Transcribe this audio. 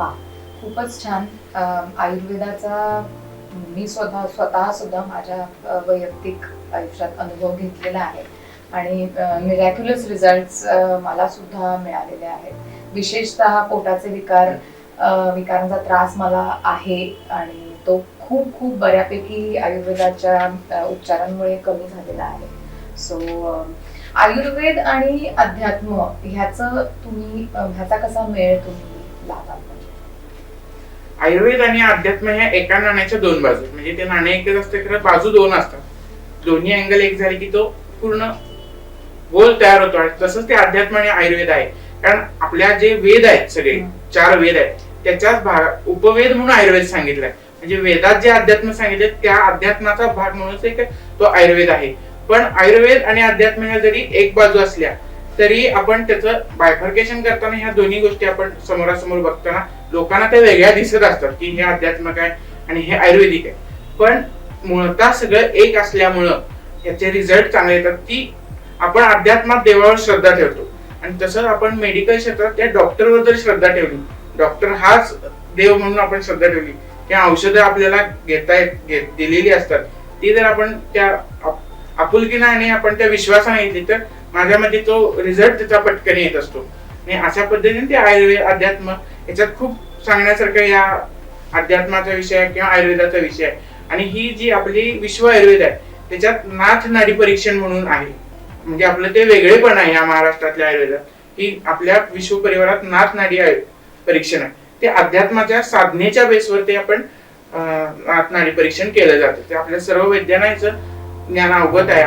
वा खूपच छान आयुर्वेदाचा मी स्वतः स्वतः सुद्धा माझ्या वैयक्तिक आयुष्यात अनुभव घेतलेला आहे. आणि मिरॅक्युलस रिझल्ट मला सुद्धा मिळालेले आहेत. विशेषतः पोटाचे विकार विकारांचा त्रास मला आहे आणि तो खूप खूप बऱ्यापैकी आयुर्वेदाच्या उपचारांमुळे कमी झालेला आहे. सो आयुर्वेद आणि अध्यात्म ह्याचं तुम्ही ह्याचा कसा मेळ तुम्ही लावाल? म्हणजे? आयुर्वेद आणि अध्यात्म ह्या एका नाण्याच्या दोन बाजू. म्हणजे ते नाणे एकच असते खरं बाजू दोन असतात दोन्ही अँगल एक झाले की तो पूर्ण गोल तयार होतो आणि तसंच ते अध्यात्म आणि आयुर्वेद आहे कारण आपल्या जे वेद आहेत सगळे. चार वेद आहेत त्याच्याच भाग उपवेद म्हणून आयुर्वेद सांगितलाय म्हणजे वेदात जे अध्यात्म सांगितले त्या अध्यात्माचा भाग म्हणून एक तो आयुर्वेद आहे पण आयुर्वेद आणि अध्यात्म ह्या जरी एक बाजू असल्या तरी आपण त्याचं बायफर्केशन करताना ह्या दोन्ही गोष्टी आपण समोरासमोर बघताना लोकांना त्या वेगळ्या दिसत असतात की हे अध्यात्मक आहे आणि हे आयुर्वेदिक आहे. पण मुळता सगळं एक असल्यामुळं याचे रिझल्ट चांगले येतात की आपण अध्यात्मात देवावर श्रद्धा ठेवतो. आणि तसंच आपण मेडिकल क्षेत्रात त्या डॉक्टरवर जर श्रद्धा ठेवली डॉक्टर हाच देव म्हणून आपण श्रद्धा ठेवली किंवा औषधं आपल्याला घेता येत दिलेली असतात ती जर आपण त्या आपुलकीनं आणि आपण त्या विश्वासाने घेतली तर माझ्या मध्ये तो रिझल्ट त्याचा पटकन येत असतो. आणि अशा पद्धतीने ते आयुर्वेद अध्यात्म याच्यात खूप सांगण्यासारखं या अध्यात्माचा विषय आहे किंवा आयुर्वेदाचा विषय आहे. आणि ही जी आपली विश्व आयुर्वेद आहे त्याच्यात नाथ नाडी परीक्षण म्हणून आहे. म्हणजे आपलं ते वेगळेपण आहे या महाराष्ट्रातल्या आयुर्वेदात की आपल्या विश्व परिवारात नाथ नाडी परीक्षण आहे. ते अध्यात्माच्या साधनेच्या बेसवर ते आपण नाथ नाडी परीक्षण केलं जातं. ते आपल्या सर्व वैद्यांना याचं ज्ञान अवगत आहे.